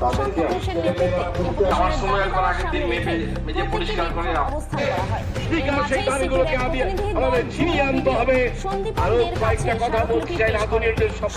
প্রশান্ত ঘোষের নেতৃত্বে অবস্থান করা হয়। আমি আমাদের ছিনিয়ে আনতে হবে। আরও কয়েকটা কথা বলতে চাই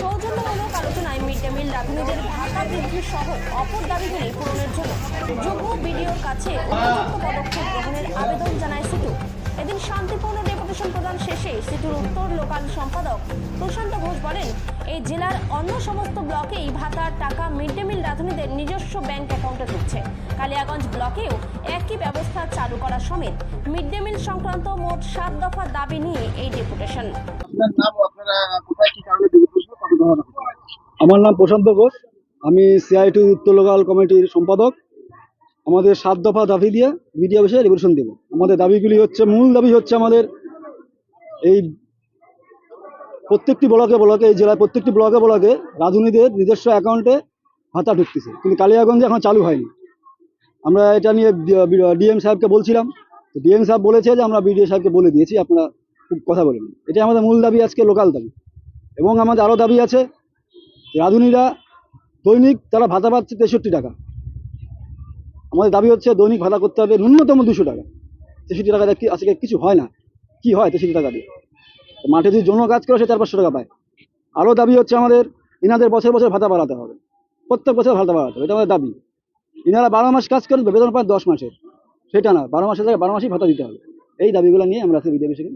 সৌজন্যমূলক আলোচনায় মিড ডে মিল বৃদ্ধি সহ অপর দাবিগুলি পূরণের জন্য যোগ্য বিডিওর কাছে উপযুক্ত পদক্ষেপ গ্রহণের আবেদন জানায় সিটু। এদিন শান্তিপূর্ণ ডেপুটেশন প্রদান শেষে সিটুর উত্তর লোকাল সম্পাদক প্রশান্ত ঘোষ বলেন এই জেলার অন্য সমস্ত ব্লকেই ভাতার টাকা মিড ডে মিল রাঁধুনিদের নিজস্ব ব্যাংক অ্যাকাউন্টে ঢুকছে। কালিয়াগঞ্জ ব্লকেও একই ব্যবস্থা চালু করা সমেত মিড ডে মিল সংক্রান্ত মোট সাত দফা দাবি নিয়ে এই ডেপুটেশন। আপনার নাম ও আপনারা কোথায় কি কারণে ডেপুটেশন কত ধরনের আমার নাম প্রশান্ত ঘোষ। আমি সিআইটি উত্তর লোকাল কমিটির সম্পাদক। আমাদের সাত দফা দাবি দিয়ে মিডিয়া বিষয়ে রেভলিউশন দেব। আমাদের দাবিগুলি হচ্ছে, মূল দাবি হচ্ছে আমাদের এই প্রত্যেকটি ব্লকে ব্লকে, এই জেলার প্রত্যেকটি ব্লকে ব্লকে রাঁধুনিদের নিজস্ব অ্যাকাউন্টে ভাতা ঢুকতেছে। কিন্তু কালিয়াগঞ্জে এখন চালু হয়নি। আমরা এটা নিয়ে ডিএম সাহেবকে বলছিলাম। তো ডিএম সাহেব বলেছে যে আমরা বিডিও সাহেবকে বলে দিয়েছি, আপনারা খুব কথা বলেন। এটাই আমাদের মূল দাবি আজকে লোকাল দাবি। এবং আমাদের আরও দাবি আছে, রাঁধুনিরা দৈনিক তারা ভাতা পাচ্ছে তেষট্টি টাকা। আমাদের দাবি হচ্ছে দৈনিক ভাতা করতে হবে ন্যূনতম দুশো টাকা। তেষট্টি টাকা দিয়ে আজকে কিছু হয় না? কি হয় তেষট্টি টাকা দিয়ে? মাঠে যদি জন্য কাজ করে সে চার পাঁচশো টাকা পায়। আরও দাবি হচ্ছে আমাদের ইনাদের বছর বছর ভাতা বাড়াতে হবে। প্রত্যেক বছর ভাতা বাড়াতে হবে, এটা আমাদের দাবি। ইনারা বারো মাস কাজ করেন বেতন পায় দশ মাসের। সেটা না, বারো মাসের জায়গায় বারো মাসই ভাতা দিতে হবে। এই দাবিগুলো নিয়ে আমরা আজকে বিজেপি থেকে